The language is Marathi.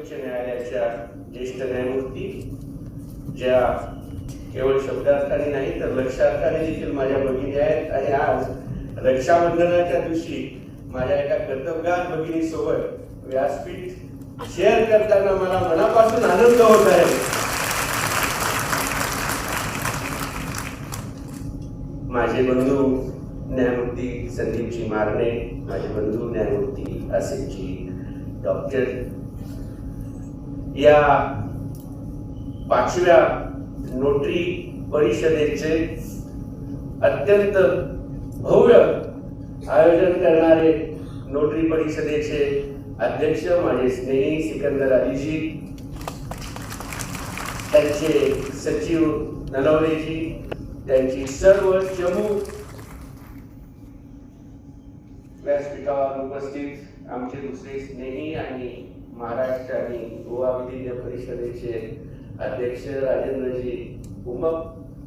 उच्च न्यायालयाच्या ज्येष्ठ न्यायमूर्ती ज्या केवळ शब्दार्थाने नाही तर लक्षार्थाने देखील माझ्या भगिनी आहेत. आणि आज रक्षाबंधनाच्या दिवशी माझ्या एका कर्तव्यगार भगिनीसोबत व्यासपीठ शेअर करताना मला मनापासून आनंद होत आहे. माझे बंधू न्यायमूर्ती संदीपजी मारणे माझे बंधू न्यायमूर्ती आसिफजी डॉक्टर या पाचव्या नोटरी परिषदेचे अत्यंत भव्य आयोजन करणारे नोटरी परिषदेचे अध्यक्ष माझे स्नेही सिकंदर अलीजी त्यांचे सचिव नलवलेजी त्यांची सर्व चमू व्यासपीठावर उपस्थित आमचे दुसरे स्नेही आणि महाराष्ट्र आणि गोवा विधिज्ञ परिषदेचे अध्यक्ष राजेंद्रजी उमप